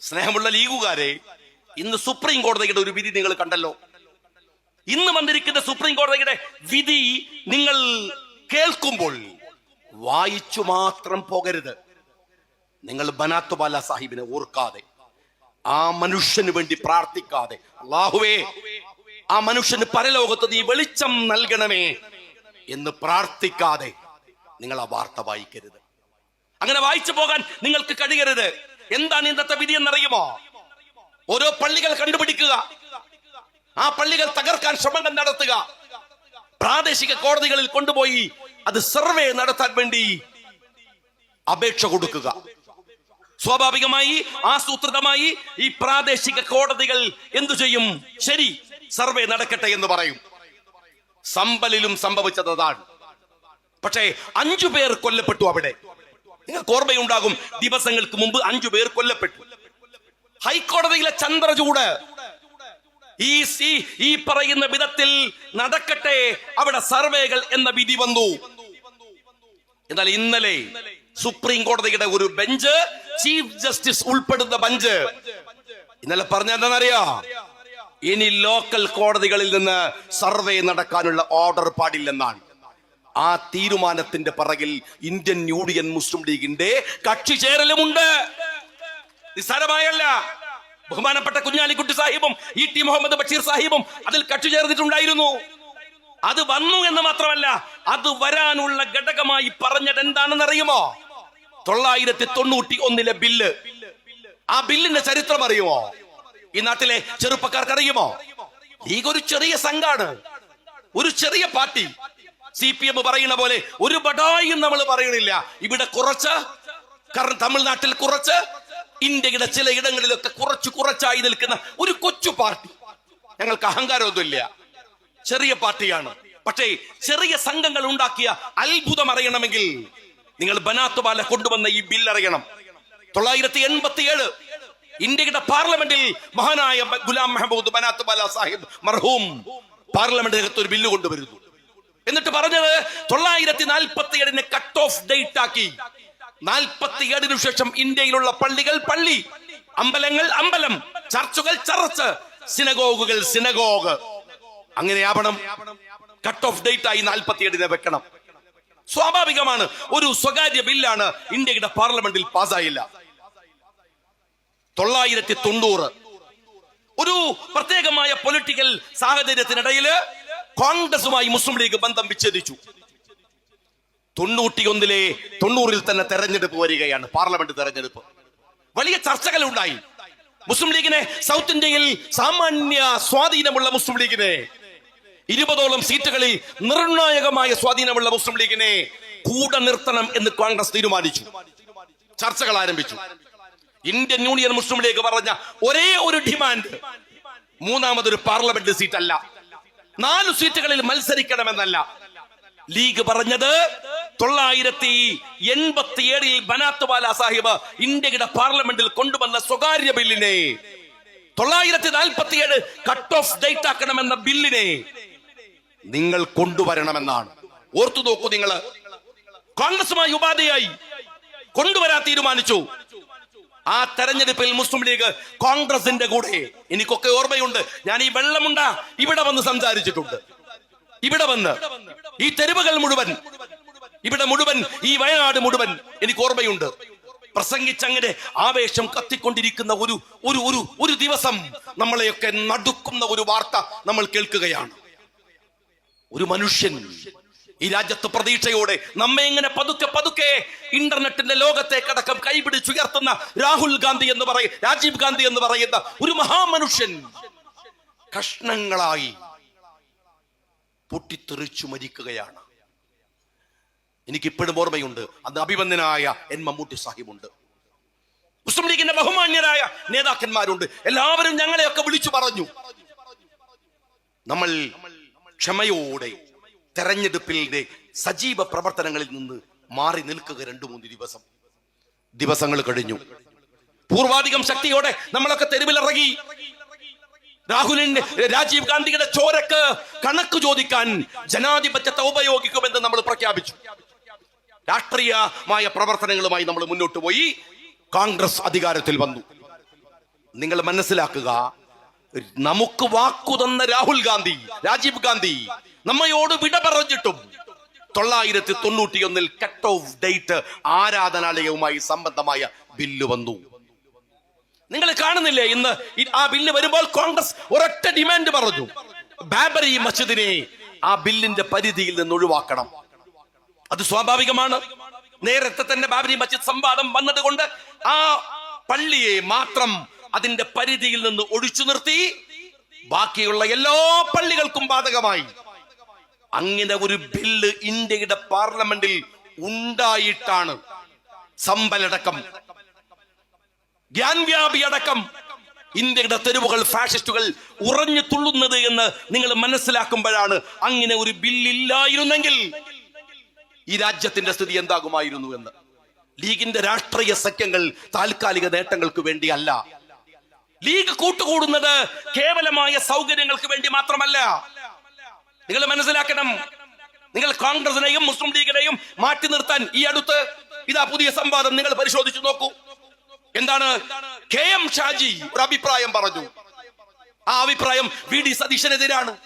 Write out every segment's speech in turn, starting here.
സ്നേഹമുള്ള ലീഗുകാരെ ഇന്ന് സുപ്രീം കോടതിയുടെ ഒരു വിധി നിങ്ങൾ കണ്ടല്ലോ. ഇന്ന് വന്നിരിക്കുന്ന സുപ്രീം കോടതിയുടെ വിധി നിങ്ങൾ കേൾക്കുമ്പോൾ വായിച്ചു മാത്രം പോകരുത്. നിങ്ങൾ ബനാത്തുബാല സാഹിബിനെ ഓർക്കാതെ ആ മനുഷ്യന് വേണ്ടി പ്രാർത്ഥിക്കാതെ അള്ളാഹുവേ ആ മനുഷ്യന് പരലോകത്ത് നീ വെളിച്ചം നൽകണമേ എന്ന് പ്രാർത്ഥിക്കാതെ നിങ്ങൾ ആ വാർത്ത വായിക്കരുത്. അങ്ങനെ വായിച്ചു പോകാൻ നിങ്ങൾക്ക് കഴിയരുത്. എന്താണ് ഇന്നത്തെ വിധി എന്നറിയുമോ? ഓരോ പള്ളികൾ കണ്ടുപിടിക്കുക. ആ പള്ളികൾ തകർക്കാൻ ശ്രമങ്ങൾ നടത്തുക. പ്രാദേശിക കോടതികളിൽ കൊണ്ടുപോയി അത് സർവേ നടത്താൻ വേണ്ടി അപേക്ഷ കൊടുക്കുക. സ്വാഭാവികമായി ആസൂത്രിതമായി ഈ പ്രാദേശിക കോടതികൾ എന്തു ചെയ്യും? ശരി സർവേ നടക്കട്ടെ എന്ന് പറയും. സമ്പലിലും സംഭവിച്ചത് അതാണ് പക്ഷേ അഞ്ചു പേർ കൊല്ലപ്പെട്ടു അവിടെ. നിങ്ങൾക്ക് ഓർമ്മയുണ്ടാകും ദിവസങ്ങൾക്ക് മുമ്പ് അഞ്ചു പേർ കൊല്ലപ്പെട്ടു. ഹൈക്കോടതിയിലെ ചന്ദ്രചൂട്. ഈ സി ഈ പറയുന്ന വിധത്തിൽ നടക്കട്ടെ അവിടെ സർവേകൾ എന്ന വിധി വന്നു. എന്നാൽ ഇന്നലെ സുപ്രീം കോടതിയുടെ ഒരു ബെഞ്ച് ചീഫ് ജസ്റ്റിസ് ഉൾപ്പെടുന്ന ബെഞ്ച്. ഇന്നലെ പറഞ്ഞ എന്താണെന്നറിയോ? ഇനി ലോക്കൽ കോടതികളിൽ നിന്ന് സർവേ നടക്കാനുള്ള ഓർഡർ പാടില്ലെന്നാണ്. ആ തീരുമാനത്തിന്റെ പിറകിൽ ഇന്ത്യൻ യൂണിയൻ മുസ്ലിം ലീഗിന്റെ കക്ഷി ചേരലുമുണ്ട്. നിസ്സാരമായല്ല. ബഹുമാനപ്പെട്ട കുഞ്ഞാലിക്കുട്ടി സാഹിബും ഇ ടി മുഹമ്മദ് ബഷീർ സാഹിബും അതിൽ കക്ഷി ചേർന്നിട്ടുണ്ടായിരുന്നു. അത് വന്നു എന്ന് മാത്രമല്ല അത് വരാനുള്ള ഘടകമായി പറഞ്ഞത് എന്താണെന്ന് അറിയുമോ തൊള്ളായിരത്തി തൊണ്ണൂറ്റി ഒന്നിലെ ബില്ല്. ആ ബില്ലിന്റെ ചരിത്രം അറിയുമോ? ഈ നാട്ടിലെ ചെറുപ്പക്കാർക്ക് അറിയുമോ ലീഗ് ഒരു ചെറിയ സംഘാണ്. ഒരു ചെറിയ പാർട്ടി. സി പി എം പറയുന്ന പോലെ ഒരു ബഡായും നമ്മൾ പറയണില്ല. ഇവിടെ കുറച്ച് കാരണം തമിഴ്നാട്ടിൽ കുറച്ച് ഇന്ത്യയുടെ ചില ഇടങ്ങളിലൊക്കെ കുറച്ച് കുറച്ചായി നിൽക്കുന്ന ഒരു കൊച്ചു പാർട്ടി. ഞങ്ങൾക്ക് അഹങ്കാരമൊന്നുമില്ല. ചെറിയ പാർട്ടിയാണ്. പക്ഷേ ചെറിയ സംഘങ്ങൾ ഉണ്ടാക്കിയ അത്ഭുതം അറിയണമെങ്കിൽ നിങ്ങൾ ബനാത്തുബാല കൊണ്ടുവന്ന ഈ ബിൽ അറിയണം. തൊള്ളായിരത്തി എൺപത്തി ഏഴ് ഇന്ത്യയുടെ പാർലമെന്റിൽ മഹാനായ ഗുലാം മെഹബൂദ് ബനാത്തുബാല സാഹിബ് മർഹൂം പാർലമെന്റിനകത്ത് ഒരു ബില്ല് കൊണ്ടുവരുന്നു. എന്നിട്ട് പറഞ്ഞത് തൊള്ളായിരത്തി നാൽപ്പത്തി ഏഴിന് കട്ട് ഓഫ് ഡേറ്റ് ആക്കി. നാൽപ്പത്തി ഏഴിനു ശേഷം ഇന്ത്യയിലുള്ള പള്ളികൾ പള്ളി അമ്പലങ്ങൾ അമ്പലം ചർച്ചുകൾ ചർച്ച് സിനഗോഗുകൾ സിനഗോഗ് അങ്ങനെയാവണം കട്ട് ഓഫ് ഡേറ്റ് ആയി നാൽപ്പത്തി ഏഴിനെ വെക്കണം. സ്വാഭാവികമാണ് ഒരു സ്വകാര്യ ബില്ലാണ് ഇന്ത്യയുടെ പാർലമെന്റിൽ പാസ്സായില്ല തൊള്ളായിരത്തി തൊണ്ണൂറ് ഒരു പ്രത്യേകമായ പൊളിറ്റിക്കൽ സാഹചര്യത്തിനിടയിൽ കോൺഗ്രസുമായി മുസ്ലിം ലീഗ് ബന്ധം വിച്ഛേദിച്ചു. തൊണ്ണൂറ്റിയൊന്നിലെ തൊണ്ണൂറിൽ തന്നെ തെരഞ്ഞെടുപ്പ് വരികയാണ് പാർലമെന്റ് തെരഞ്ഞെടുപ്പ്. വലിയ ചർച്ചകൾ ഉണ്ടായി മുസ്ലിം ലീഗിനെ സൗത്ത് ഇന്ത്യയിൽ സാമാന്യ സ്വാധീനമുള്ള മുസ്ലിം ലീഗിനെ ഇരുപതോളം സീറ്റുകളിൽ നിർണായകമായ സ്വാധീനമുള്ള മുസ്ലിം ലീഗിനെ കൂടെ നിർത്തണം എന്ന് കോൺഗ്രസ് തീരുമാനിച്ചു. ചർച്ചകൾ ആരംഭിച്ചു. ഇന്ത്യൻ യൂണിയൻ മുസ്ലിം ലീഗ് പറഞ്ഞ ഒരേ ഒരു ഡിമാൻഡ് മൂന്നാമതൊരു പാർലമെന്റ് സീറ്റ് അല്ല നാല് സീറ്റുകളിൽ മത്സരിക്കണമെന്നല്ല. ലീഗ് പറഞ്ഞത് തൊള്ളായിരത്തി എൺപത്തി ഏഴിൽ ബനാത്തുവാല സാഹിബ് ഇന്ത്യയുടെ പാർലമെന്റിൽ കൊണ്ടുവന്ന സ്വകാര്യ ബില്ലിനെ. തൊള്ളായിരത്തി നാൽപ്പത്തി ഏഴ് കട്ട് ഓഫ് ഡേറ്റ് ആക്കണമെന്ന ബില്ലിനെ നിങ്ങൾ കൊണ്ടുവരണമെന്നാണ്. ഓർത്തു നോക്കൂ നിങ്ങൾ കോൺഗ്രസുമായി ഉപാധിയായി കൊണ്ടുവരാൻ തീരുമാനിച്ചു. ആ തെരഞ്ഞെടുപ്പിൽ മുസ്ലിം ലീഗ് കോൺഗ്രസിന്റെ കൂടെ. എനിക്കൊക്കെ ഓർമ്മയുണ്ട്. ഞാൻ ഈ വെള്ളമുണ്ട ഇവിടെ വന്ന് സംസാരിച്ചിട്ടുണ്ട്. ഇവിടെ വന്ന്. ഈ തെരുവുകൾ മുഴുവൻ. ഇവിടെ മുഴുവൻ ഈ വയനാട് മുഴുവൻ എനിക്ക് ഓർമ്മയുണ്ട്. പ്രസംഗിച്ചങ്ങനെ ആവേശം കത്തിക്കൊണ്ടിരിക്കുന്ന ഒരു ഒരു ഒരു ഒരു ദിവസം നമ്മളെയൊക്കെ നടുക്കുന്ന ഒരു വാർത്ത നമ്മൾ കേൾക്കുകയാണ്. ഒരു മനുഷ്യൻ ഈ രാജ്യത്ത് പ്രതീക്ഷയോടെ നമ്മെ ഇങ്ങനെ പതുക്കെ പതുക്കെ ഇന്റർനെറ്റിന്റെ ലോകത്തെ ലോകത്തേക്കടക്കം കൈപിടിച്ചുയർത്തുന്ന രാഹുൽ ഗാന്ധി എന്ന് പറയും രാജീവ് ഗാന്ധി എന്ന് പറയുന്ന ഒരു മഹാമനുഷ്യൻ കഷ്ണങ്ങളായി പൊട്ടിത്തെറിച്ചു മരിക്കുകയാണ്. എനിക്ക് ഇപ്പോഴും ഓർമ്മയുണ്ട്. അന്ന് അഭിവന്ദനായ എൻ മമ്മൂട്ടി സാഹിബുണ്ട്. മുസ്ലിം ലീഗിന്റെ ബഹുമാന്യരായ നേതാക്കന്മാരുണ്ട്. എല്ലാവരും ഞങ്ങളെയൊക്കെ വിളിച്ചു പറഞ്ഞു. നമ്മൾ ക്ഷമയോടെ തെരഞ്ഞെടുപ്പിന്റെ സജീവ പ്രവർത്തനങ്ങളിൽ നിന്ന് മാറി നിൽക്കുക രണ്ടു മൂന്ന് ദിവസം. ദിവസങ്ങൾ കഴിഞ്ഞു. പൂർവാധികം ശക്തിയോടെ നമ്മളൊക്കെ തെരുവിലിറങ്ങി. രാഹുലിന്റെ രാജീവ് ഗാന്ധിയുടെ ചോരക്ക് കണക്ക് ചോദിക്കാൻ ജനാധിപത്യത്തെ ഉപയോഗിക്കുമെന്ന് നമ്മൾ പ്രഖ്യാപിച്ചു. രാഷ്ട്രീയമായ പ്രവർത്തനങ്ങളുമായി നമ്മൾ മുന്നോട്ട് പോയി. കോൺഗ്രസ് അധികാരത്തിൽ വന്നു. നിങ്ങൾ മനസ്സിലാക്കുക നമുക്ക് വാക്കു തന്ന രാഹുൽ ഗാന്ധി രാജീവ് ഗാന്ധി നമ്മയോട് വിട പറഞ്ഞിട്ടും തൊള്ളായിരത്തി തൊണ്ണൂറ്റിയൊന്നിൽ കട്ട് ഓഫ് ഡേറ്റ് ആരാധനാലയവുമായി സംബന്ധമായ ബില്ല് വന്നു. നിങ്ങൾ കാണുന്നില്ലേ ഇന്ന് ആ ബില്ല് വരുമ്പോൾ കോൺഗ്രസ് ഒരൊറ്റ ഡിമാൻഡ് പറഞ്ഞു. ബാബരി മസ്ജിദിനെ ആ ബില്ലിന്റെ പരിധിയിൽ നിന്ന് ഒഴിവാക്കണം. അത് സ്വാഭാവികമാണ്. നേരത്തെ തന്നെ ബാബരി മസ്ജിദ് സംവാദം വന്നതുകൊണ്ട് ആ പള്ളിയെ മാത്രം അതിന്റെ പരിധിയിൽ നിന്ന് ഒഴിച്ചു നിർത്തി. ബാക്കിയുള്ള എല്ലാ പള്ളികൾക്കും ബാധകമായി. അങ്ങനെ ഒരു ബില്ല് ഇന്ത്യയുടെ പാർലമെന്റിൽ ഉണ്ടായിട്ടാണ് സമ്പലടക്കം. ജ്ഞാൻവ്യാപി അടക്കം ഇന്ത്യയുടെ തെരുവുകൾ ഫാഷിസ്റ്റുകൾ ഉറഞ്ഞു തുള്ളുന്നത് എന്ന് നിങ്ങൾ മനസ്സിലാക്കുമ്പോഴാണ് അങ്ങനെ ഒരു ബില്ലില്ലായിരുന്നെങ്കിൽ ഈ രാജ്യത്തിന്റെ സ്ഥിതി എന്താകുമായിരുന്നു എന്ന്. ലീഗിന്റെ രാഷ്ട്രീയ സഖ്യങ്ങൾ താൽക്കാലിക നേട്ടങ്ങൾക്ക് വേണ്ടിയല്ല. ലീഗ് കൂട്ടുകൂടുന്നത് കേവലമായ സൗകര്യങ്ങൾക്ക് വേണ്ടി മാത്രമല്ല. നിങ്ങൾ മനസ്സിലാക്കണം. നിങ്ങൾ കോൺഗ്രസിനെയും മുസ്ലിം ലീഗിനെയും മാറ്റി നിർത്താൻ ഈ അടുത്ത് ഇതാ പുതിയ സംവാദം നിങ്ങൾ പരിശോധിച്ചു നോക്കൂ. എന്താണ്? കെ എം ഷാജി ഒരു അഭിപ്രായം പറഞ്ഞു. ആ അഭിപ്രായം വി ഡി സതീശനെതിരാണ്.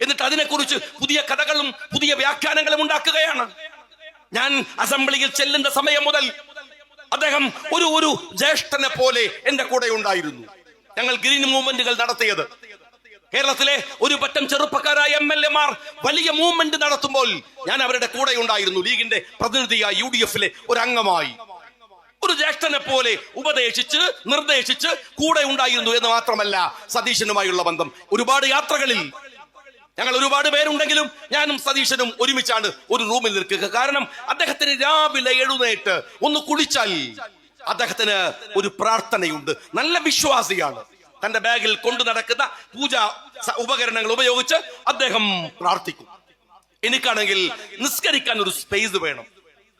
എന്നിട്ട് അതിനെക്കുറിച്ച് പുതിയ കഥകളും പുതിയ വ്യാഖ്യാനങ്ങളും ഉണ്ടാക്കുകയാണ്. ഞാൻ അസംബ്ലിയിൽ ചെല്ലുന്ന സമയം മുതൽ അദ്ദേഹം ഒരു ഒരു ജ്യേഷ്ഠനെ പോലെ എന്റെ കൂടെ ഉണ്ടായിരുന്നു. ഞങ്ങൾ ഗ്രീൻ മൂവ്മെന്റുകൾ നടത്തിയത്. കേരളത്തിലെ ഒരു പറ്റം ചെറുപ്പക്കാരായ എം എൽ എമാർ വലിയ മൂവ്മെന്റ് നടത്തുമ്പോൾ ഞാൻ അവരുടെ കൂടെ ഉണ്ടായിരുന്നു ലീഗിന്റെ പ്രതിനിധിയായി യു ഡി എഫിലെ ഒരു അംഗമായി ഒരു ജ്യേഷ്ഠനെ പോലെ ഉപദേശിച്ച് നിർദ്ദേശിച്ച് കൂടെ ഉണ്ടായിരുന്നു എന്ന് മാത്രമല്ല സതീശനുമായുള്ള ബന്ധം. ഒരുപാട് യാത്രകളിൽ ഞങ്ങൾ ഒരുപാട് പേരുണ്ടെങ്കിലും ഞാനും സതീശനും ഒരുമിച്ചാണ് ഒരു റൂമിൽ നിൽക്കുക. കാരണം അദ്ദേഹത്തിന് രാവിലെ എഴുന്നേറ്റ് ഒന്ന് കുളിച്ചാൽ അദ്ദേഹത്തിന് ഒരു പ്രാർത്ഥനയുണ്ട്. നല്ല വിശ്വാസിയാണ്. തന്റെ ബാഗിൽ കൊണ്ടു നടക്കുന്ന പൂജാ ഉപകരണങ്ങൾ ഉപയോഗിച്ച് അദ്ദേഹം പ്രാർത്ഥിക്കും. എനിക്കാണെങ്കിൽ നിസ്കരിക്കാൻ ഒരു സ്പേസ് വേണം.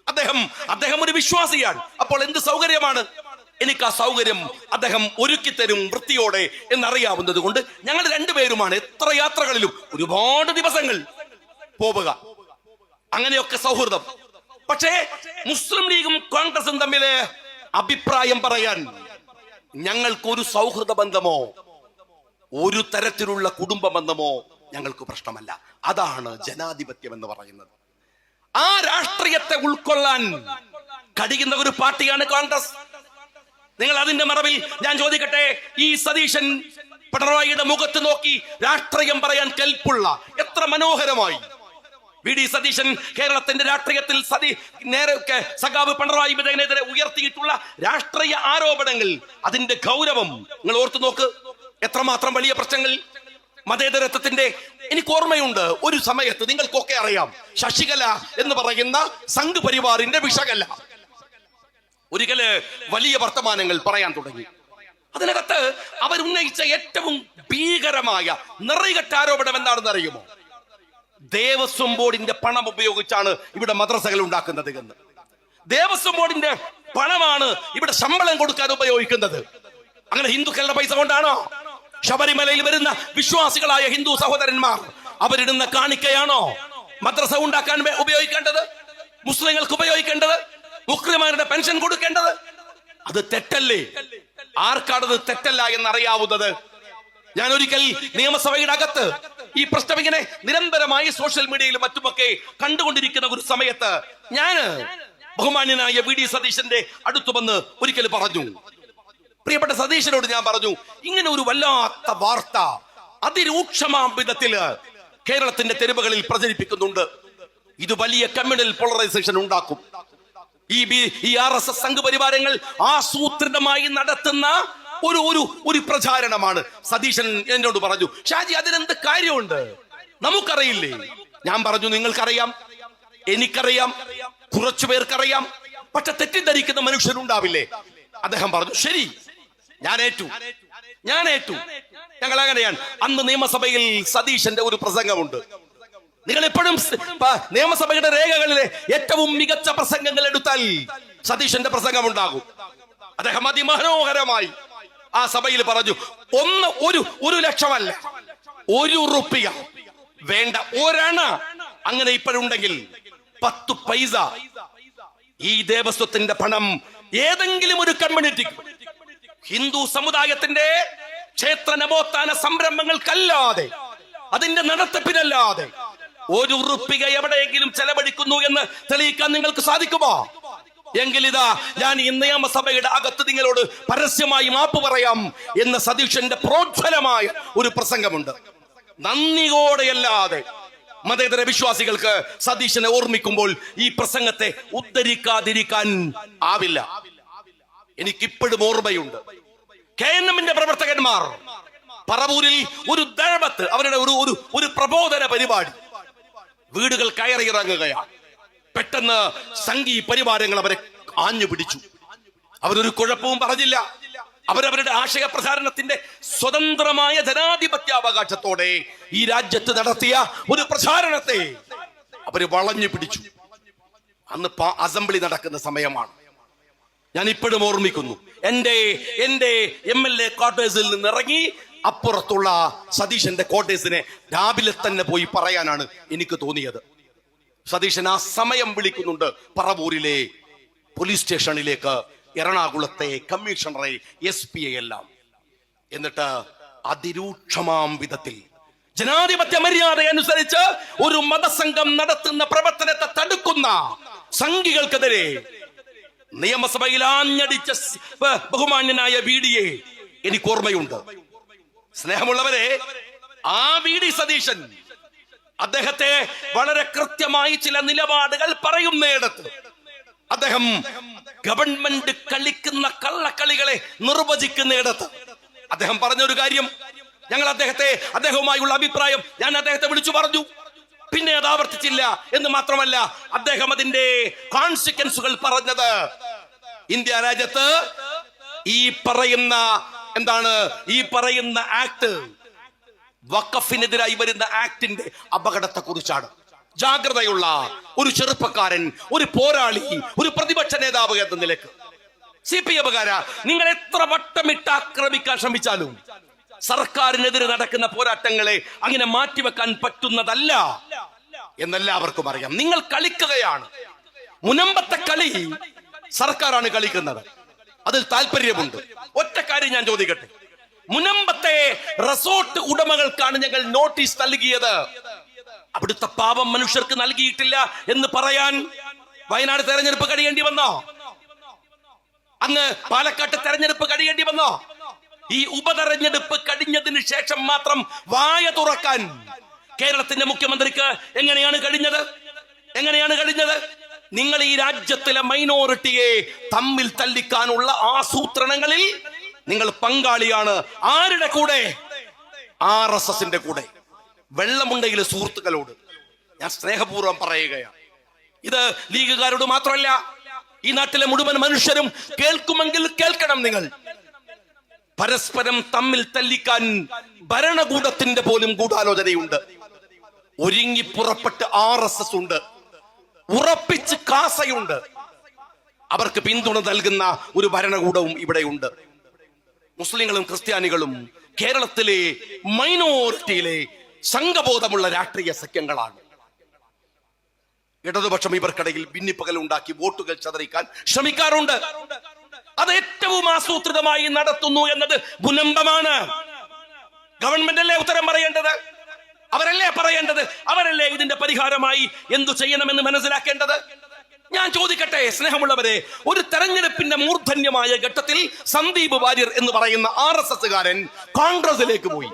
അദ്ദേഹം അദ്ദേഹം ഒരു വിശ്വാസിയാണ്. അപ്പോൾ എന്ത് സൗകര്യമാണ്? എനിക്ക് ആ സൗകര്യം അദ്ദേഹം ഒരുക്കി തരും വൃത്തിയോടെ എന്നറിയാവുന്നത് കൊണ്ട് ഞങ്ങൾ രണ്ടുപേരുമാണ് എത്ര യാത്രകളിലും ഒരുപാട് ദിവസങ്ങൾ പോവുക. അങ്ങനെയൊക്കെ സൗഹൃദം. പക്ഷേ മുസ്ലിം ലീഗും കോൺഗ്രസും തമ്മിൽ അഭിപ്രായം പറയാൻ ഞങ്ങൾക്ക് ഒരു സൗഹൃദ ബന്ധമോ ഒരു തരത്തിലുള്ള കുടുംബ ബന്ധമോ ഞങ്ങൾക്ക് പ്രശ്നമല്ല. അതാണ് ജനാധിപത്യം എന്ന് പറയുന്നത്. ആ രാഷ്ട്രീയത്തെ ഉൾക്കൊള്ളാൻ കടിക്കുന്ന ഒരു പാർട്ടിയാണ് കോൺഗ്രസ്. നിങ്ങൾ അതിന്റെ മറവിൽ ഞാൻ ചോദിക്കട്ടെ ഈ സതീശൻ പിണറായിയുടെ മുഖത്ത് നോക്കി രാഷ്ട്രീയം പറയാൻ കൽപ്പുള്ള എത്ര മനോഹരമായി. വി ഡി സതീശൻ കേരളത്തിന്റെ രാഷ്ട്രീയത്തിൽ സതി നേരെ സഖാവ് പിണറായി വിജയനെതിരെ ഉയർത്തിയിട്ടുള്ള രാഷ്ട്രീയ ആരോപണങ്ങൾ അതിന്റെ ഗൗരവം നിങ്ങൾ ഓർത്തു നോക്ക്. എത്രമാത്രം വലിയ പ്രശ്നങ്ങൾ മതേതരത്വത്തിന്റെ എനിക്ക് ഓർമ്മയുണ്ട്. ഒരു സമയത്ത് നിങ്ങൾക്കൊക്കെ അറിയാം ശശികല എന്ന് പറയുന്ന സംഘ് പരിവാറിന്റെ വിഷകല ഒരിക്കൽ വലിയ വർത്തമാനങ്ങൾ പറയാൻ തുടങ്ങി. അതിനകത്ത് അവർ ഉന്നയിച്ച ഏറ്റവും ഭീകരമായ നിറയുകെട്ട ആരോപണം എന്താണെന്ന് അറിയുമോ? ദേവസ്വം ബോർഡിന്റെ പണം ഉപയോഗിച്ചാണ് ഇവിടെ മദ്രസകൾ ഉണ്ടാക്കുന്നത് എന്ന്. ദേവസ്വം ബോർഡിന്റെ പണമാണ് ഇവിടെ ശമ്പളം കൊടുക്കാൻ ഉപയോഗിക്കുന്നത്. അങ്ങനെ ഹിന്ദുക്കളുടെ പൈസ കൊണ്ടാണോ? ശബരിമലയിൽ വരുന്ന വിശ്വാസികളായ ഹിന്ദു സഹോദരന്മാർ അവരിടുന്ന കാണിക്കയാണോ? മദ്രസ ഉണ്ടാക്കാൻ ഉപയോഗിക്കേണ്ടത്? മുസ്ലിങ്ങൾക്ക് ഉപയോഗിക്കേണ്ടത്? മുസ്ലിമാരുടെ പെൻഷൻ കൊടുക്കേണ്ടത്? അത് തെറ്റല്ലേ? ആർക്കാണത് തെറ്റല്ല എന്നറിയാവുന്നത്? ഞാൻ ഒരിക്കൽ നിയമസഭയുടെ അകത്ത് ഈ പ്രശ്നം ഇങ്ങനെ നിരന്തരമായി സോഷ്യൽ മീഡിയയിലും മറ്റുമൊക്കെ കണ്ടുകൊണ്ടിരിക്കുന്ന ഒരു സമയത്ത് ഞാൻ ബഹുമാന്യനായ വി ഡി സതീശന്റെ അടുത്തു വന്ന് ഒരിക്കൽ പറഞ്ഞു. പ്രിയപ്പെട്ട സതീശനോട് ഞാൻ പറഞ്ഞു ഇങ്ങനെ ഒരു വല്ലാത്ത വാർത്ത അതിരൂക്ഷമാം വിധത്തിൽ കേരളത്തിന്റെ തെരുവുകളിൽ പ്രചരിപ്പിക്കുന്നുണ്ട്. ഇത് വലിയ കമ്മ്യൂണൽ പോളറൈസേഷൻ ഉണ്ടാക്കും. ഈ ബി- ഈ ആർ എസ് എസ് സംഘപരിവാരങ്ങൾ ആസൂത്രിതമായി നടത്തുന്ന ഒരു ഒരു ഒരു പ്രചാരണമാണ്. സതീശൻ എന്നോട് പറഞ്ഞു ഷാജി അതിനെന്ത് കാര്യമുണ്ട്? നമുക്കറിയില്ലേ. ഞാൻ പറഞ്ഞു നിങ്ങൾക്കറിയാം എനിക്കറിയാം കുറച്ചു പേർക്കറിയാം പക്ഷെ തെറ്റിദ്ധരിക്കുന്ന മനുഷ്യരുണ്ടാവില്ലേ? അദ്ദേഹം പറഞ്ഞു ശരി ഞാൻ ഏറ്റു ഞാൻ ഏറ്റു ഞങ്ങൾ അങ്ങനെയാണ്. അന്ന് നിയമസഭയിൽ സതീശന്റെ ഒരു പ്രസംഗമുണ്ട്. നിങ്ങൾ എപ്പോഴും നിയമസഭയുടെ രേഖകളിലെ ഏറ്റവും മികച്ച പ്രസംഗങ്ങൾ എടുത്താൽ സതീശന്റെ പ്രസംഗം ഉണ്ടാകും അദ്ദേഹം അതിമനോഹരമായി ആ സഭയിൽ പറഞ്ഞു ഒന്ന് ഒരു ഒരു ലക്ഷമല്ല ഒരു റുപ്യ വേണ്ട ഒരണ അങ്ങനെ ഇപ്പോഴുണ്ടെങ്കിൽ പത്ത് പൈസ ഈ ദേവസ്വത്തിന്റെ പണം ഏതെങ്കിലും ഒരു കമ്മ്യൂണിറ്റിക്ക് ഹിന്ദു സമുദായത്തിന്റെ ക്ഷേത്ര നവോത്ഥാന സംരംഭങ്ങൾക്കല്ലാതെ അതിന്റെ നടത്തിപ്പിനല്ലാതെ ഒരു ഉറുപ്പിക എവിടെയെങ്കിലും ചെലവഴിക്കുന്നു എന്ന് തെളിയിക്കാൻ നിങ്ങൾക്ക് സാധിക്കുമോ? എങ്കിൽ ഇതാ ഞാൻ ഈ നിയമസഭയുടെ അകത്ത് നിങ്ങളോട് പരസ്യമായി മാപ്പ് പറയാം എന്ന സതീഷന്റെ പ്രോജ്വലമായ ഒരു പ്രസംഗമുണ്ട്. നന്ദിയോടെയല്ലാതെ മതേതര വിശ്വാസികൾക്ക് സതീശനെ ഓർമ്മിക്കുമ്പോൾ ഈ പ്രസംഗത്തെ ഉദ്ധരിക്കാതിരിക്കാൻ ആവില്ല. എനിക്കിപ്പോഴും ഓർമ്മയുണ്ട്. കെ എൻ എമ്മിന്റെ പ്രവർത്തകന്മാർ പറവൂരിൽ ഒരു ദഴവത്ത് അവരുടെ ഒരു ഒരു പ്രബോധന പരിപാടി വീടുകൾ കയറി ഇറങ്ങുകയാണ് പെട്ടെന്ന് സംഘി പരിവാരങ്ങൾ അവരെ ആഞ്ഞു പിടിച്ചു. അവരൊരു കുഴപ്പവും പറഞ്ഞില്ല. അവരവരുടെ ആശയ പ്രസാരണത്തിന്റെ സ്വതന്ത്രമായ ജനാധിപത്യാവകാശത്തോടെ ഈ രാജ്യത്ത് നടത്തിയ ഒരു പ്രചാരണത്തെ അവർ വളഞ്ഞു പിടിച്ചു. അന്ന് അസംബ്ലി നടക്കുന്ന സമയമാണ്. ഞാൻ ഇപ്പോഴും ഓർമ്മിക്കുന്നു. എന്റെ എന്റെ എം എൽ എ ക്വാർട്ടേഴ്സിൽ നിന്ന് ഇറങ്ങി അപ്പുറത്തുള്ള സതീശന്റെ ക്വാർട്ടേഴ്സിനെ രാവിലെ തന്നെ പോയി പറയാനാണ് എനിക്ക് തോന്നിയത്. സതീശൻ ആ സമയം വിളിക്കുന്നുണ്ട് പറവൂരിലെ പോലീസ് സ്റ്റേഷനിലേക്ക് എറണാകുളത്തെ കമ്മീഷണറെ എസ് പി എല്ലാം. എന്നിട്ട് അതിരൂക്ഷമാം വിധത്തിൽ ജനാധിപത്യ മര്യാദ അനുസരിച്ച് ഒരു മതസംഘം നടത്തുന്ന പ്രവർത്തനത്തെ തടുക്കുന്ന സംഘികൾക്കെതിരെ നിയമസഭയിൽ ആഞ്ഞടിച്ച ബഹുമാന്യനായ വി എനിക്ക് ഓർമ്മയുണ്ട് സ്നേഹമുള്ളവരെ ആ വി ഡി സതീശൻ അദ്ദേഹത്തെ വളരെ കൃത്യമായി ചില നിലപാടുകൾ പറയുന്നിടത്ത് അദ്ദേഹം ഗവൺമെന്റ് കളിക്കുന്ന കള്ളക്കളികളെ നിർവചിക്കുന്നിടത്ത് അദ്ദേഹം പറഞ്ഞൊരു കാര്യം ഞങ്ങൾ അദ്ദേഹത്തെ അദ്ദേഹവുമായുള്ള അഭിപ്രായം ഞാൻ അദ്ദേഹത്തെ വിളിച്ചു പറഞ്ഞു. പിന്നെ അത് ആവർത്തിച്ചില്ല എന്ന് മാത്രമല്ല അദ്ദേഹം അതിന്റെ കോൺസിക്വൻസുകൾ പറഞ്ഞത്. ഇന്ത്യ രാജ്യത്ത് ഈ പറയുന്ന എന്താണ് ഈ പറയുന്ന ആക്ട്? വക്കഫിനെതിരായി വരുന്ന ആക്ടിന്റെ അപകടത്തെ കുറിച്ചാണ് ജാഗ്രതയുള്ള ഒരു ചെറുപ്പക്കാരൻ ഒരു പോരാളി ഒരു പ്രതിപക്ഷ നേതാവ് എന്ന നിലയ്ക്ക്. സി പി എമ്മുകാര നിങ്ങൾ എത്ര വട്ടമിട്ട് ആക്രമിക്കാൻ ശ്രമിച്ചാലും സർക്കാരിനെതിരെ നടക്കുന്ന പോരാട്ടങ്ങളെ അങ്ങനെ മാറ്റിവെക്കാൻ പറ്റുന്നതല്ല എന്നെല്ലാവർക്കും അറിയാം. നിങ്ങൾ കളിക്കുകയാണ്. മുനമ്പത്തെ കളി സർക്കാരാണ് കളിക്കുന്നത്. അതിൽ താല്പര്യമുണ്ട് ഒറ്റ കാര്യം ഞാൻ ചോദിക്കട്ടെ. മുനമ്പത്തെ റിസോർട്ട് ഉടമകൾക്കാണ് ഞങ്ങൾ നോട്ടീസ് നൽകിയത്. അവിടുത്തെ പാപം മനുഷ്യർക്ക് നൽകിയിട്ടില്ല എന്ന് പറയാൻ വയനാട് തെരഞ്ഞെടുപ്പ് കഴിയേണ്ടി വന്നോ? അങ്ങ് പാലക്കാട്ട് തെരഞ്ഞെടുപ്പ് കഴിയേണ്ടി വന്നോ? ഈ ഉപതെരഞ്ഞെടുപ്പ് കഴിഞ്ഞതിന് ശേഷം മാത്രം വായ തുറക്കാൻ കേരളത്തിന്റെ മുഖ്യമന്ത്രിക്ക് എങ്ങനെയാണ് കഴിഞ്ഞത്? എങ്ങനെയാണ് കഴിഞ്ഞത്? നിങ്ങൾ ഈ രാജ്യത്തിലെ മൈനോറിറ്റിയെ തമ്മിൽ തല്ലിക്കാനുള്ള ആസൂത്രണങ്ങളിൽ നിങ്ങൾ പങ്കാളിയാണ്. ആരുടെ കൂടെ? ആർ എസ് എസിന്റെ കൂടെ. വെള്ളമുണ്ടെങ്കിൽ സുഹൃത്തുക്കളോട്. ഞാൻ സ്നേഹപൂർവം പറയുകയാണ്. ഇത് ലീഗുകാരോട് മാത്രമല്ല ഈ നാട്ടിലെ മുഴുവൻ മനുഷ്യരും കേൾക്കുമെങ്കിൽ കേൾക്കണം നിങ്ങൾ. പരസ്പരം തമ്മിൽ തല്ലിക്കാൻ ഭരണകൂടത്തിന്റെ പോലും ഗൂഢാലോചനയുണ്ട്. ഒരുങ്ങി പുറപ്പെട്ട് ആർ എസ് എസ് ഉണ്ട്. ഉറപ്പിച്ച് കാസയുണ്ട്. അവർക്ക് പിന്തുണ നൽകുന്ന ഒരു ഭരണകൂടവും ഇവിടെയുണ്ട്. മുസ്ലിങ്ങളും ക്രിസ്ത്യാനികളും കേരളത്തിലെ മൈനോറിറ്റിയിലെ സംഘബോധമുള്ള രാഷ്ട്രീയ സഖ്യങ്ങളാണ്. ഇടതുപക്ഷം ഇവർക്കിടയിൽ ഭിന്നിപ്പകൽ ഉണ്ടാക്കി വോട്ടുകൾ ചതറിക്കാൻ ശ്രമിക്കാറുണ്ട്. അത് ഏറ്റവും ആസൂത്രിതമായി നടത്തുന്നു എന്നത് ഭുലംബമാണ് ഗവൺമെന്റ് അല്ലേ ഉത്തരം പറയേണ്ടത്? അവരല്ലേ പറയേണ്ടത്? അവരല്ലേ ഇതിന്റെ പരിഹാരമായി എന്തു ചെയ്യണമെന്ന് മനസ്സിലാക്കേണ്ടത്? ഞാൻ ചോദിക്കട്ടെ സ്നേഹമുള്ളവരെ ഒരു തെരഞ്ഞെടുപ്പിന്റെ മൂർധന്യമായ ഘട്ടത്തിൽ സന്ദീപ് വാര്യർ എന്ന് പറയുന്ന ആർ എസ് എസ്സുകാരൻ കോൺഗ്രസിലേക്ക് പോയി.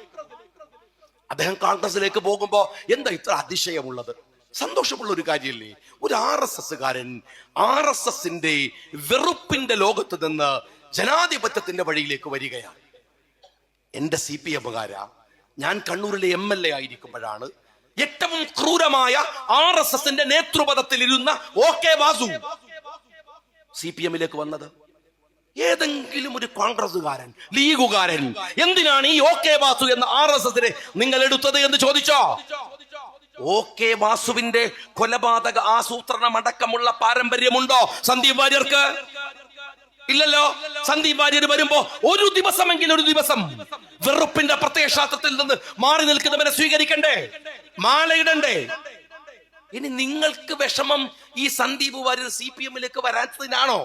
അദ്ദേഹം കോൺഗ്രസിലേക്ക് പോകുമ്പോ എന്താ ഇത്ര അതിശയമുള്ളത്? സന്തോഷമുള്ള ഒരു കാര്യമല്ലേ ഒരു ആർ എസ് എസ്സുകാരൻ ആർ എസ് എസിന്റെ വെറുപ്പിന്റെ ലോകത്ത് നിന്ന് ജനാധിപത്യത്തിന്റെ വഴിയിലേക്ക് വരികയാണ്. എന്റെ സി പി എമ്മുകാര ഞാൻ കണ്ണൂരിലെ എം എൽ എ ആയിരിക്കുമ്പോഴാണ് ഏറ്റവും ക്രൂരമായ ആർ എസ് എസിന്റെ നേതൃപദത്തിൽ ഇരുന്ന O K Vasu C P എമ്മിലേക്ക് വന്നത്. ഏതെങ്കിലും ഒരു കോൺഗ്രസുകാരൻ ലീഗുകാരൻ എന്തിനാണ് ഈ ഒ കെ വാസു എന്ന ആർ എസ് എസിനെ നിങ്ങൾ എടുത്തത് എന്ന് ചോദിച്ചോ? ഒ കെ വാസുവിന്റെ കൊലപാതക ആസൂത്രണം അടക്കമുള്ള പാരമ്പര്യമുണ്ടോ സന്ദീപ് വാര്യർക്ക്? ഇല്ലല്ലോ. സന്ദീപ് വാര്യർ വരുമ്പോ ഒരു ദിവസമെങ്കിലും ഒരു ദിവസം വെറുപ്പിന്റെ പ്രത്യയശാസ്ത്രത്തിൽ നിന്ന് മാറി നിൽക്കുന്നവനെ സ്വീകരിക്കണ്ടേ? മാലയിടണ്ടേ? ഇനി നിങ്ങൾക്ക് വിഷമം ഈ സന്ദീപ് വാര്യർ സി പി എമ്മിലേക്ക് വരാത്തതിനാണോ?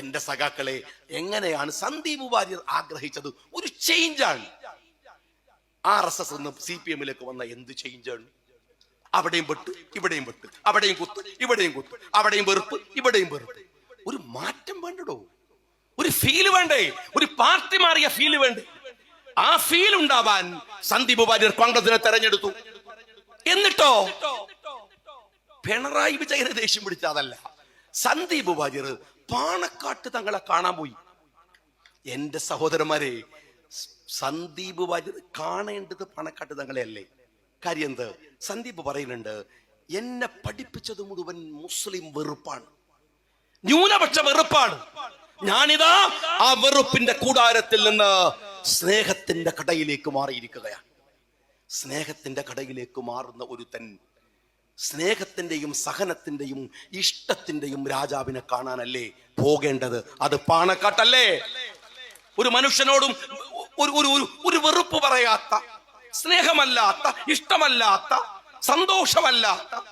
എന്റെ സഖാക്കളെ എങ്ങനെയാണ് സന്ദീപ് വാര്യർ ആഗ്രഹിച്ചത്? ഒരു ചേഞ്ചാണ് ആർ എസ് എസ് നിന്ന് സി പി എമ്മിലേക്ക് വന്ന എന്ത് ചേഞ്ചാണ് അവിടെയും വെട്ട് ഇവിടെയും വെട്ട് അവിടെയും കുത്ത് ഇവിടെയും കുത്ത് അവിടെയും വെറുപ്പ് ഇവിടെയും വെറുപ്പ്. ഒരു മാറ്റം വേണ്ടടോ? ഒരു ഫീൽ വേണ്ടേ? ഒരു പാർട്ടി മാറിയ ഫീൽ വേണ്ടേ? ആ ഫീൽ ഉണ്ടാവാൻ സന്ദീപ് വാര്യർ കോൺഗ്രസിനെ തെരഞ്ഞെടുത്തു. എന്നിട്ടോ? പിണറായി വിജയനെ ദേഷ്യം പിടിച്ചതല്ല സന്ദീപ് വാര്യർ പാണക്കാട്ട് തങ്ങളെ കാണാൻ പോയി. എന്റെ സഹോദരന്മാരെ സന്ദീപ് വാര്യർ കാണേണ്ടത് പാണക്കാട്ട് തങ്ങളെ അല്ലേ കാര്യം എന്ത്? സന്ദീപ് പറയുന്നുണ്ട് എന്നെ പഠിപ്പിച്ചത് മുഴുവൻ മുസ്ലിം വെറുപ്പാണ്. ന്യൂനപക്ഷ വെറുപ്പാണ്. ഞാനിതാ ആ വെറുപ്പിന്റെ കൂടാരത്തിൽ നിന്ന് സ്നേഹത്തിന്റെ കടയിലേക്ക് മാറിയിരിക്കുകയാണ്. സ്നേഹത്തിന്റെ കടയിലേക്ക് മാറുന്ന ഒരു തൻ സ്നേഹത്തിന്റെയും സഹനത്തിന്റെയും ഇഷ്ടത്തിന്റെയും രാജാവിനെ കാണാനല്ലേ പോകേണ്ടത്? അത് പാണക്കാട്ടല്ലേ? ഒരു മനുഷ്യനോടും ഒരു ഒരു- ഒരു വെറുപ്പ് പറയാത്ത സ്നേഹമല്ലാത്ത ഇഷ്ടമല്ലാത്ത സന്തോഷമല്ലാത്ത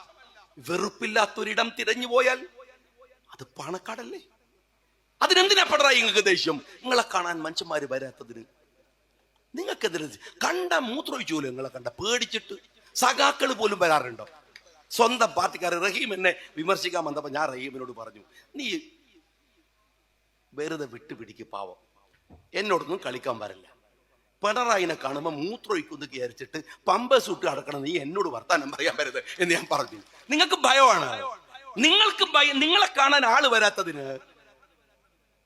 വെറുപ്പില്ലാത്തൊരിടം തിരഞ്ഞു പോയാൽ അത് പാണക്കാടല്ലേ? അതിനെന്തിനാ പടറായി നിങ്ങൾക്ക് ദേഷ്യം? നിങ്ങളെ കാണാൻ മനുഷ്യന്മാര് വരാത്തതിന് നിങ്ങൾക്കെതിരെ കണ്ട മൂത്രമൊഴിച്ചുപോലും നിങ്ങളെ കണ്ട? പേടിച്ചിട്ട് സഖാക്കൾ പോലും വരാറുണ്ടോ? സ്വന്തം പാർട്ടിക്കാർ റഹീം എന്നെ വിമർശിക്കാൻ വന്നപ്പോ ഞാൻ റഹീമിനോട് പറഞ്ഞു നീ വെറുതെ വിട്ടുപിടിക്ക് പാവം. എന്നോടൊന്നും കളിക്കാൻ വരില്ല. പിണറായിനെ കാണുമ്പോൾ മൂത്രമൊഴിക്കുന്നു വിചാരിച്ചിട്ട് പമ്പ സൂട്ട് അടക്കണം നീ എന്നോട് വർത്താനം പറയാൻ വരരുത് എന്ന് ഞാൻ പറഞ്ഞു. നിങ്ങൾക്ക് ഭയമാണ്. നിങ്ങൾക്ക് ഭയം. നിങ്ങളെ കാണാൻ ആൾ വരാത്തതിന്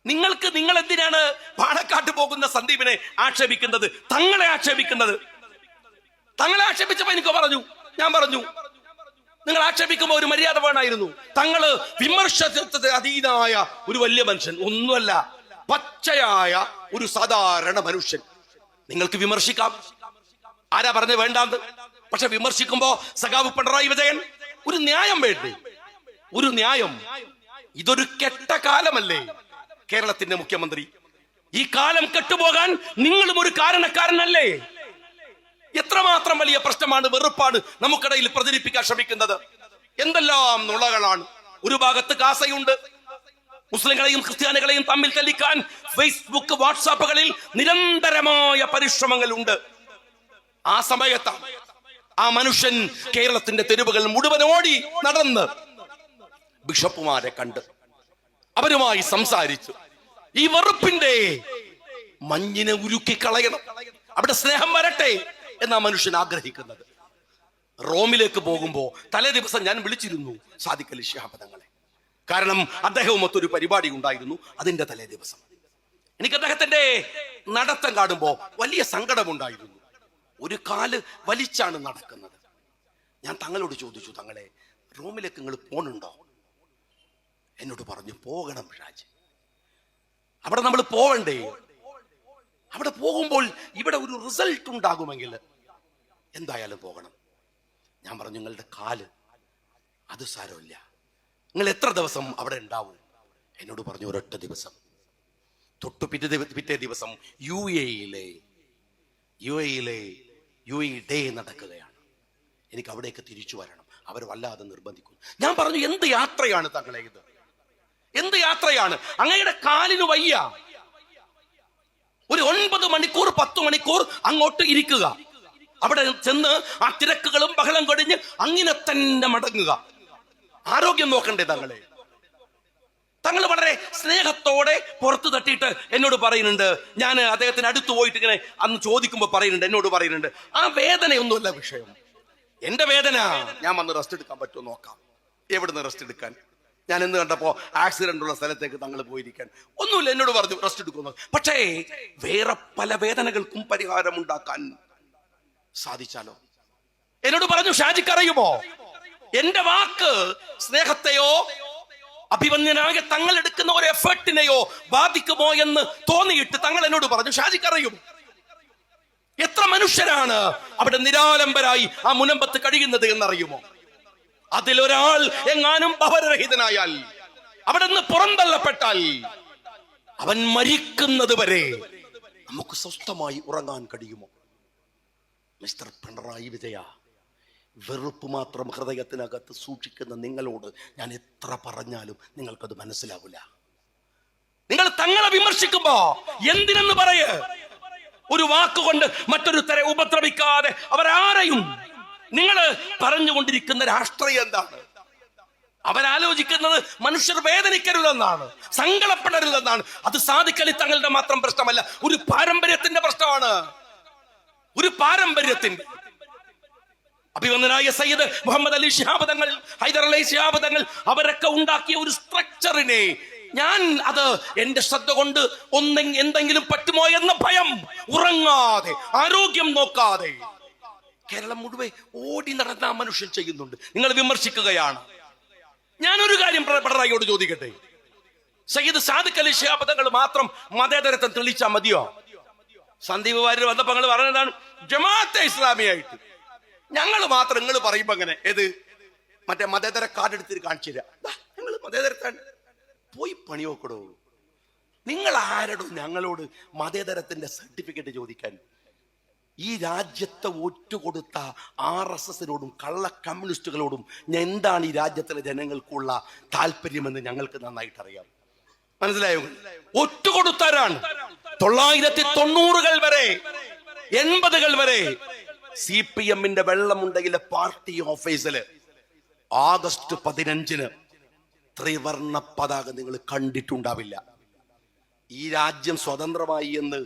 നിങ്ങൾക്ക് നിങ്ങൾ എന്തിനാണ് പാണക്കാട്ട് പോകുന്ന സന്ദീപിനെ ആക്ഷേപിക്കുന്നത്? തങ്ങളെ ആക്ഷേപിക്കുന്നത്. തങ്ങളെ ആക്ഷേപിച്ചപ്പോ എനിക്ക് പറഞ്ഞു. ഞാൻ പറഞ്ഞു. നിങ്ങൾ ആക്ഷേപിക്കുമ്പോൾ ഒരു മര്യാദ വേണമായിരുന്നു. തങ്ങൾ വിമർശത്തെ അതീതമായ ഒരു വലിയ മനുഷ്യൻ ഒന്നുമല്ല പച്ചയായ ഒരു സാധാരണ മനുഷ്യൻ. നിങ്ങൾക്ക് വിമർശിക്കാം. ആരാ പറഞ്ഞത് വേണ്ടാന്ന്? പക്ഷെ വിമർശിക്കുമ്പോ സഖാവ് പിണറായി വിജയൻ ഒരു ന്യായം വേണ്ടേ? ഒരു ന്യായം. ഇതൊരു കെട്ട കാലമല്ലേ? കേരളത്തിന്റെ മുഖ്യമന്ത്രി. ഈ കാലം കെട്ടുപോകാൻ നിങ്ങളും ഒരു കാരണക്കാരനല്ലേ? എത്രമാത്രം വലിയ പ്രശ്നമാണ് വെറുപ്പാണ് നമുക്കിടയിൽ പ്രചരിപ്പിക്കാൻ ശ്രമിക്കുന്നത്. എന്തെല്ലാം നുളകളാണ് ഒരു ഭാഗത്ത് കാസയുണ്ട്. മുസ്ലിങ്ങളെയും ക്രിസ്ത്യാനികളെയും തമ്മിൽ തെളിക്കാൻ ഫേസ്ബുക്ക് വാട്സാപ്പുകളിൽ നിരന്തരമായ പരിശ്രമങ്ങളുണ്ട്. ആ സമയത്താണ് ആ മനുഷ്യൻ കേരളത്തിന്റെ തെരുവുകൾ മുഴുവൻ ഓടി നടന്ന്. ബിഷപ്പുമാരെ കണ്ട് അവരുമായി സംസാരിച്ചു. ഈ വെറുപ്പിന്റെ മഞ്ഞിനെ ഉരുക്കി കളയണം. അവിടെ സ്നേഹം വരട്ടെ എന്നാ മനുഷ്യൻ ആഗ്രഹിക്കുന്നത്. റോമിലേക്ക് പോകുമ്പോ തലേ ദിവസം ഞാൻ വിളിച്ചിരുന്നു സാദിഖലി ശിഹാബദങ്ങളെ കാരണം അദ്ദേഹവും ഒരു പരിപാടി ഉണ്ടായിരുന്നു അതിന്റെ തലേ ദിവസം. എനിക്ക് അദ്ദേഹത്തിന്റെ നടത്തം കാണുമ്പോ വലിയ സങ്കടമുണ്ടായിരുന്നു. ഒരു കാൽ വലിച്ചാണ് നടക്കുന്നത്. ഞാൻ തങ്ങളോട് ചോദിച്ചു തങ്ങളെ റോമിലേക്ക് നിങ്ങൾ പോണുണ്ടോ? എന്നോട് പറഞ്ഞു പോകണം രാജ്. അവിടെ നമ്മൾ പോവണ്ടേ? അവിടെ പോകുമ്പോൾ ഇവിടെ ഒരു റിസൾട്ട് ഉണ്ടാകുമെങ്കിൽ എന്തായാലും പോകണം. ഞാൻ പറഞ്ഞു നിങ്ങളുടെ കാൽ അത് സാരമില്ല. നിങ്ങൾ എത്ര ദിവസം അവിടെ ഉണ്ടാവും? എന്നോട് പറഞ്ഞു ഒരൊറ്റ ദിവസം. തൊട്ടു പിറ്റേ പിറ്റേ ദിവസം യു എയിലെ യു എയിലെ യു എ ഡേ നടക്കുകയാണ്. എനിക്ക് അവിടേക്ക് തിരിച്ചു വരണം. അവർ വല്ലാതെ നിർബന്ധിക്കുന്നു. ഞാൻ പറഞ്ഞു എന്ത് യാത്രയാണ് തങ്ങളെ ഇത്? എന്ത് യാത്രയാണ്? അങ്ങയുടെ കാലിന് വയ്യ. ഒരു ഒൻപത് മണിക്കൂർ പത്ത് മണിക്കൂർ അങ്ങോട്ട് ഇരിക്കുക. അവിടെ ചെന്ന് ആ തിരക്കുകളും ബഹളം കൊടിഞ്ഞ് അങ്ങനെ തന്നെ മടങ്ങുക. ആരോഗ്യം നോക്കണ്ടേ തങ്ങളെ? തങ്ങൾ വളരെ സ്നേഹത്തോടെ പുറത്തു തട്ടിയിട്ട് എന്നോട് പറയുന്നുണ്ട്. ഞാൻ അദ്ദേഹത്തിന് അടുത്ത് പോയിട്ട് ഇങ്ങനെ അന്ന് ചോദിക്കുമ്പോൾ പറയുന്നുണ്ട് എന്നോട് പറയുന്നുണ്ട്. ആ വേദനയൊന്നുമല്ല വിഷയം. എന്റെ വേദന. ഞാൻ വന്ന് റെസ്റ്റ് എടുക്കാൻ പറ്റുമോ നോക്കാം. എവിടുന്ന് റെസ്റ്റ് എടുക്കാൻ? ഞാൻ എന്ന് കണ്ടപ്പോ ആക്സിഡന്റ് ഉള്ള സ്ഥലത്തേക്ക് തങ്ങൾ പോയിരിക്കാൻ. ഒന്നുമില്ല എന്നോട് പറഞ്ഞു റെസ്റ്റ് എടുക്കുന്നു പക്ഷേ വേറെ പല വേദനകൾക്കും പരിഹാരം ഉണ്ടാക്കാൻ സാധിച്ചാലോ? എന്നോട് പറഞ്ഞു ഷാജിക്ക് അറിയുമോ? എന്റെ വാക്ക് സ്നേഹത്തെയോ അഭിമന്യനായ തങ്ങൾ എടുക്കുന്ന ഒരു എഫേർട്ടിനെയോ ബാധിക്കുമോ എന്ന് തോന്നിയിട്ട് തങ്ങൾ എന്നോട് പറഞ്ഞു ഷാജിക്ക് അറിയും എത്ര മനുഷ്യരാണ് അവിടെ നിരാലംബരായി ആ മുനമ്പത്ത് കഴിയുന്നത് എന്നറിയുമോ? അതിലൊരാൾ എങ്ങാനും പവരഹിതനായാൽ അവിടെ നിന്ന് പുറന്തള്ളപ്പെട്ടാൽ അവൻ മരിക്കുന്നത് വരെ നമുക്ക് സ്വസ്ഥമായി ഉറങ്ങാൻ കഴിയുമോ? മിസ്റ്റർ പിണറായി വിജയ വെറുപ്പ് മാത്രം ഹൃദയത്തിനകത്ത് സൂക്ഷിക്കുന്ന നിങ്ങളോട് ഞാൻ എത്ര പറഞ്ഞാലും നിങ്ങൾക്കത് മനസ്സിലാവില്ല. നിങ്ങൾ തങ്ങളെ വിമർശിക്കുമ്പോ എന്തിനെന്ന് പറയേ? ഒരു വാക്കുകൊണ്ട് മറ്റൊരുത്തരെ ഉപദ്രവിക്കാതെ അവരാരെയും നിങ്ങൾ പറഞ്ഞുകൊണ്ടിരിക്കുന്ന രാഷ്ട്രീയം എന്താണ്? അവരാലോചിക്കുന്നത് മനുഷ്യർ വേദനിക്കരുതെന്നാണ് സങ്കടപ്പെടരുതെന്നാണ്. അത് സാധിക്കലി തങ്ങളുടെ മാത്രം പ്രശ്നമല്ല ഒരു പാരമ്പര്യത്തിന്റെ പ്രശ്നമാണ്. ഒരു പാരമ്പര്യത്തിന്റെ അഭിവന്ദനായ സയ്യിദ് മുഹമ്മദ് അലി ശിഹാബ് തങ്ങൾ ഹൈദർ അലി ശിഹാബ് തങ്ങൾ അവരൊക്കെ ഉണ്ടാക്കിയ ഒരു സ്ട്രക്ചറിനെ ഞാൻ അത് എന്റെ ശ്രദ്ധ കൊണ്ട് ഒന്നെ എന്തെങ്കിലും പറ്റുമോ എന്ന ഭയം ഉറങ്ങാതെ ആരോഗ്യം നോക്കാതെ കേരളം മുഴുവൻ ഓടി നടന്ന മനുഷ്യൻ ചെയ്യുന്നുണ്ട്. നിങ്ങൾ വിമർശിക്കുകയാണ്. ഞാനൊരു കാര്യം പിണ- പിണറായിയോട് ചോദിക്കട്ടെ? സയ്യിദ് സാദിഖ് അലി ശിഹാബ്ദങ്ങൾ മാത്രം മതേതരത്വം തെളിയിച്ചാൽ മതിയോ? സന്ദീപ് വാര്യർ വന്നപ്പോ നിങ്ങൾ പറഞ്ഞതാണ് ജമാഅത്തെ ഇസ്ലാമിയായിട്ട്. ഞങ്ങൾ മാത്രം നിങ്ങൾ പറയുമ്പോ അങ്ങനെ ഏത്? മറ്റേ മതേതര കാർഡ് എടുത്തിട്ട് കാണിച്ചു തരാം. മതേതരത്താണ്. പോയി പണി നോക്കടോ. നിങ്ങൾ ആരടോ ഞങ്ങളോട് മതേതരത്തിന്റെ സർട്ടിഫിക്കറ്റ് ചോദിക്കാൻ ഈ രാജ്യത്തെ ഒറ്റുകൊടുത്ത ആർ എസ് എസിനോടും കള്ള കമ്മ്യൂണിസ്റ്റുകളോടും എന്താണ് ഈ രാജ്യത്തിലെ ജനങ്ങൾക്കുള്ള താല്പര്യമെന്ന് ഞങ്ങൾക്ക് നന്നായിട്ട് അറിയാം മനസ്സിലായോ? ഒറ്റുകൊടുത്താരാണ് തൊള്ളായിരത്തി തൊണ്ണൂറുകൾ വരെ എൺപതുകൾ വരെ സി പി എമ്മിന്റെ വെള്ളമുണ്ടയിലെ പാർട്ടി ഓഫീസിൽ ആഗസ്റ്റ് പതിനഞ്ചിന് ത്രിവർണ പതാക നിങ്ങൾ കണ്ടിട്ടുണ്ടാവില്ല. ഈ രാജ്യം സ്വതന്ത്രമായി എന്ന്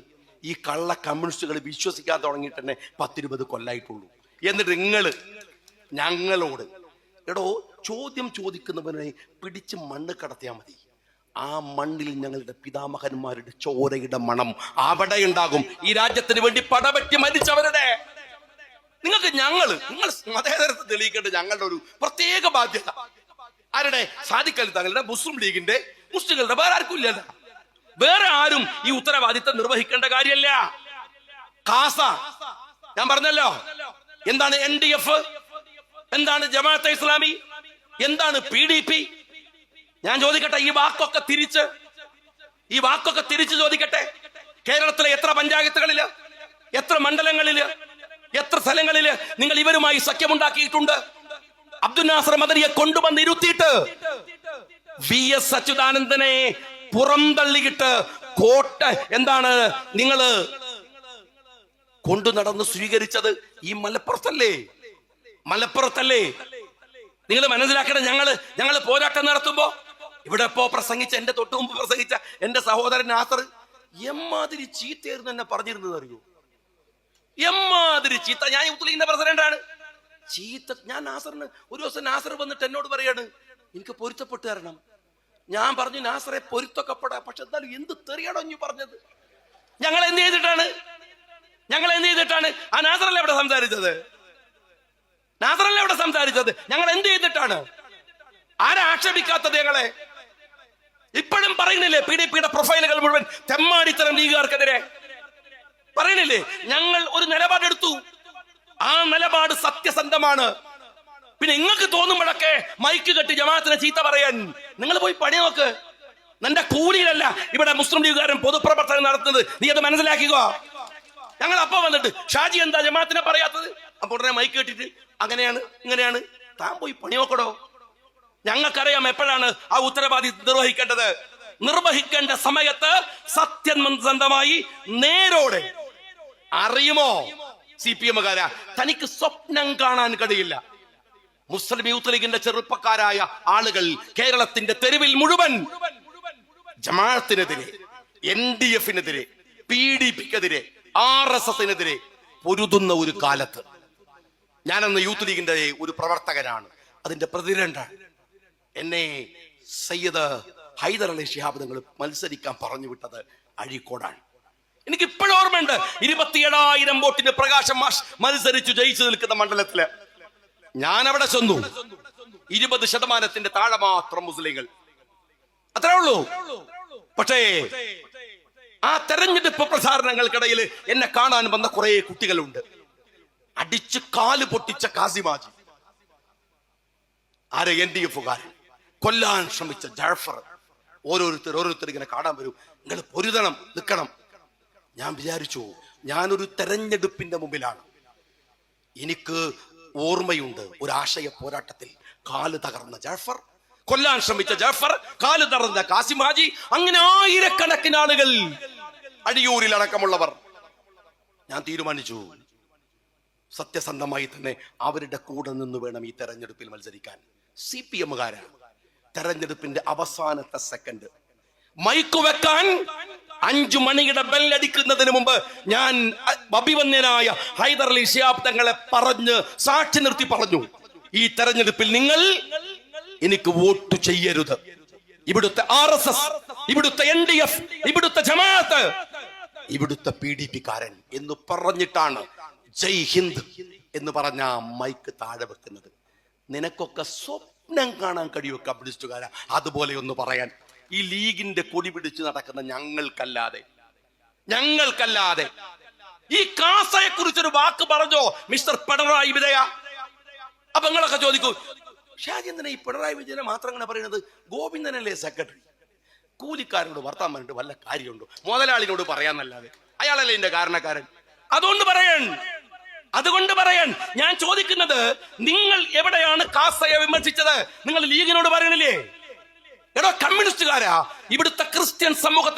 ഈ കള്ള കമ്മ്യൂണിസ്റ്റുകൾ വിശ്വസിക്കാൻ തുടങ്ങിയിട്ട് തന്നെ പത്തിരുപത് കൊല്ലായിട്ടുള്ളൂ. എന്നിട്ട് നിങ്ങൾ ഞങ്ങളോട് എടോ ചോദ്യം ചോദിക്കുന്നവനെ പിടിച്ച് മണ്ണ് കടത്തിയാൽ മതി. ആ മണ്ണിൽ ഞങ്ങളുടെ പിതാമഹന്മാരുടെ ചോരയുടെ മണം അവിടെ ഉണ്ടാകും. ഈ രാജ്യത്തിന് വേണ്ടി പടപറ്റി മരിച്ചവരുടെ. നിങ്ങൾക്ക് ഞങ്ങൾ നിങ്ങൾ മതേതരത്തെ തെളിയിക്കേണ്ട ഞങ്ങളുടെ ഒരു പ്രത്യേക ബാധ്യത. ആരുടെ? സാധിക്കൽ തങ്ങളുടെ മുസ്ലിം ലീഗിന്റെ മുസ്ലിങ്ങളുടെ വേറെ ആർക്കും ഇല്ലല്ല. വേറെ ആരും ഈ ഉത്തരവാദിത്തം നിർവഹിക്കേണ്ട കാര്യമല്ല കാസ ഞാൻ പറഞ്ഞല്ലോ. എന്താണ് എൻ ഡി എഫ് എന്താണ് ജമാഅത്തെ ഇസ്ലാമി? എന്താണ് പി ഡി പി ഞാൻ ചോദിക്കട്ടെ ഈ വാക്കൊക്കെ തിരിച്ച് ഈ വാക്കൊക്കെ തിരിച്ചു ചോദിക്കട്ടെ. കേരളത്തിലെ എത്ര പഞ്ചായത്തുകളിൽ എത്ര മണ്ഡലങ്ങളിൽ എത്ര സ്ഥലങ്ങളിൽ നിങ്ങൾ ഇവരുമായി സഖ്യമുണ്ടാക്കിയിട്ടുണ്ട്? അബ്ദുൽ നാസർ മദനിയെ കൊണ്ടുവന്ന് ഇരുത്തിയിട്ട് വി എസ് അച്യുതാനന്ദനെ പുറംതള്ളിയിട്ട് കോട്ട എന്താണ് നിങ്ങൾ കൊണ്ടു നടന്ന് സ്വീകരിച്ചത് ഈ മലപ്പുറത്തല്ലേ? മലപ്പുറത്തല്ലേ? നിങ്ങൾ മനസ്സിലാക്കണം ഞങ്ങൾ ഞങ്ങൾ പോരാട്ടം നടത്തുമ്പോ ഇവിടെ ഇപ്പോ പ്രസംഗിച്ച എന്റെ തൊട്ടു മുമ്പ് പ്രസംഗിച്ച എന്റെ സഹോദരൻ ആസർ എമ്മാതിരി ചീത്തയായിരുന്നു എന്നെ പറഞ്ഞിരുന്നത് അറിയോ? എമ്മാതിരി ചീത്ത. ഞാൻ യൂത്ത് പ്രസിഡന്റാണ്. ചീത്ത. ഞാൻ നാസറിന് ഒരു ദിവസം നാസർ വന്നിട്ട് എന്നോട് പറയാണ് എനിക്ക് പൊരുത്തപ്പെട്ട് തരണം. ഞാൻ പറഞ്ഞു നാസറെ പൊരുത്തക്കപ്പെടാ പക്ഷെ എന്തായാലും എന്ത് തെറിയാണോ നീ പറഞ്ഞത്? ഞങ്ങൾ എന്ത് ചെയ്തിട്ടാണ്? ഞങ്ങൾ എന്ത് ചെയ്തിട്ടാണ്? ആ നാസറല്ലേ ഇവിടെ സംസാരിച്ചത്? നാസറല്ലേ ഇവിടെ സംസാരിച്ചത്? ഞങ്ങൾ എന്ത് ചെയ്തിട്ടാണ്? ആരാ ആക്ഷേപിക്കാത്തത് ഞങ്ങളെ? ഇപ്പോഴും പറയുന്നില്ലേ പി ഡി പിയുടെ പ്രൊഫൈലുകൾ മുഴുവൻ തെമ്മാടിത്തരം ലീഗുകാർക്കെതിരെ? പറയണില്ലേ ഞങ്ങൾ ഒരു നിലപാടെടുത്തു. ആ നിലപാട് സത്യസന്ധമാണ്. പിന്നെ നിങ്ങൾക്ക് തോന്നുമ്പോഴൊക്കെ മൈക്ക് കെട്ടി ജമാഅത്തിനെ ചീത്ത പറയാൻ. നിങ്ങൾ പോയി പണി നോക്ക്. നിന്റെ കൂലിയിലല്ല ഇവിടെ മുസ്ലിം ലീഗുകാരൻ പൊതുപ്രവർത്തനം നടത്തുന്നത്. നീ അത് മനസ്സിലാക്കിക്കോ. ഞങ്ങൾ അപ്പൊ വന്നിട്ട് ഷാജി എന്താ ജമാഅത്തിനെ പറയാത്തത്? അപ്പൊ ഉടനെ മൈക്ക് കെട്ടിട്ട് അങ്ങനെയാണ് ഇങ്ങനെയാണ്. താൻ പോയി പണി നോക്കടോ. ഞങ്ങൾക്കറിയാം എപ്പോഴാണ് ആ ഉത്തരവാദി നിർവഹിക്കേണ്ടത്. നിർവഹിക്കേണ്ട സമയത്ത് സത്യസന്ധമായി നേരോടെ. അറിയുമോ? സി പി എമ്മുകാര തനിക്ക് സ്വപ്നം കാണാൻ കഴിയില്ല. മുസ്ലിം യൂത്ത് ലീഗിന്റെ ചെറുപ്പക്കാരായ ആളുകൾ കേരളത്തിന്റെ തെരുവിൽ മുഴുവൻ ജമാഅത്തിനെതിരെ എൻ ഡി എഫിനെതിരെ പി ഡി പിക്കെതിരെ ആർ എസ് എസിനെതിരെ പൊരുതുന്ന ഒരു കാലത്ത് ഞാനന്ന് യൂത്ത് ലീഗിന്റെ ഒരു പ്രവർത്തകനാണ്. അതിന്റെ പ്രസിഡന്റാണ് എന്നെ സയ്യദ് ഹൈദർ അലി ഷിഹാബ് നിങ്ങൾ മത്സരിക്കാൻ പറഞ്ഞു വിട്ടത് അഴീക്കോടാണ്. എനിക്ക് ഇപ്പോഴും ഓർമ്മയുണ്ട്. ഇരുപത്തിയേഴായിരം വോട്ടിന് പ്രകാശം മത്സരിച്ചു ജയിച്ചു നിൽക്കുന്ന മണ്ഡലത്തിൽ ഞാൻ അവിടെ ചെന്നു. ഇരുപത് ശതമാനത്തിന്റെ താഴെ മാത്രം മുസ്ലിങ്ങൾ. അത്രേ ഉള്ളൂ. പക്ഷേ ആ തെരഞ്ഞെടുപ്പ് പ്രസാരണങ്ങൾക്കിടയിൽ എന്നെ കാണാൻ വന്ന കുറെ കുട്ടികളുണ്ട്. അടിച്ച് കാൽ പൊട്ടിച്ച കാസിമാജി. ആരെ? എൻ ഡി എഫുകാരൻ. കൊല്ലാൻ ശ്രമിച്ച ജാഫർ. ഓരോരുത്തർ ഓരോരുത്തർ ഇങ്ങനെ കാണാൻ വരും. നിങ്ങൾ പൊരുതണം നിൽക്കണം. ഞാൻ വിചാരിച്ചു ഞാനൊരു തെരഞ്ഞെടുപ്പിന്റെ മുമ്പിലാണ്. എനിക്ക് ഓർമ്മയുണ്ട് ഒരു ആശയ പോരാട്ടത്തിൽ കാൽ തകർന്ന ജാഫർ കൊല്ലാൻ ശ്രമിച്ച ജാഫർ കാൽ തകർന്ന കാസിമാജി അങ്ങനെ ആയിരക്കണക്കിന് ആളുകൾ അടിയൂരിൽ അടക്കമുള്ളവർ. ഞാൻ തീരുമാനിച്ചു. സത്യസന്ധമായി തന്നെ അവരുടെ കൂടെ നിന്ന് വേണം ഈ തെരഞ്ഞെടുപ്പിൽ മത്സരിക്കാൻ. സി പി എമ്മുകാരാണ്. തെരഞ്ഞെടുപ്പിന്റെ അവസാനത്തെ സെക്കൻഡ് മൈക്ക് വെക്കാൻ അഞ്ചു മണിയുടെ ബെല്ലടിക്കുന്നതിന് മുമ്പ് ഞാൻ അഭിവന്യനായ ഹൈദർ അലി ഷിയാബ് തങ്ങളെ പറഞ്ഞ് സാക്ഷി നിർത്തി പറഞ്ഞു. ഈ തെരഞ്ഞെടുപ്പിൽ നിങ്ങൾ എനിക്ക് വോട്ട് ചെയ്യരുത്. ഇവിടുത്തെ ആർ എസ് എസ് ഇവിടുത്തെ എൻ ഡി എഫ് ഇവിടുത്തെ ജമാഅത്ത് ഇവിടുത്തെ പി ഡി പി കാരൻ എന്ന് പറഞ്ഞിട്ടാണ് ജയ് ഹിന്ദ് എന്ന് പറഞ്ഞ മൈക്ക് താഴെ വെക്കുന്നത്. നിനക്കൊക്കെ സ്വപ്നം കാണാൻ കഴിയും കമ്മ്യൂണിസ്റ്റുകാര? അതുപോലെ ഒന്ന് പറയാൻ. ഈ ലീഗിന്റെ കൊടി പിടിച്ച് നടക്കുന്ന ഞങ്ങൾക്കല്ലാതെ ഞങ്ങൾക്കല്ലാതെ. ഈ കാസയെ കുറിച്ചൊരു വാക്ക് പറഞ്ഞോ മിസ്റ്റർ പിണറായി വിജയ? അപ്പൊ നിങ്ങളൊക്കെ ചോദിക്കൂ ഷാജി ഈ പിണറായി വിജയനെ മാത്രം അങ്ങനെ പറയുന്നത്? ഗോവിന്ദനല്ലേ സെക്രട്ടറി? കൂലിക്കാരനോട് വർത്താൻ പറഞ്ഞിട്ട് വല്ല കാര്യമുണ്ടോ? മുതലാളിനോട് പറയാന്നല്ലാതെ. അയാളല്ലേ എന്റെ കാരണക്കാരൻ? അതുകൊണ്ട് പറയാൻ അതുകൊണ്ട് പറയാൻ. ഞാൻ ചോദിക്കുന്നത് നിങ്ങൾ എവിടെയാണ് കാസയെ വിമർശിച്ചത്? നിങ്ങൾ ലീഗിനോട് പറയണില്ലേ? എടോ കമ്മ്യൂണിസ്റ്റുകാരാ. ഇവിടുത്തെ ക്രിസ്ത്യൻ സമൂഹത്തിന്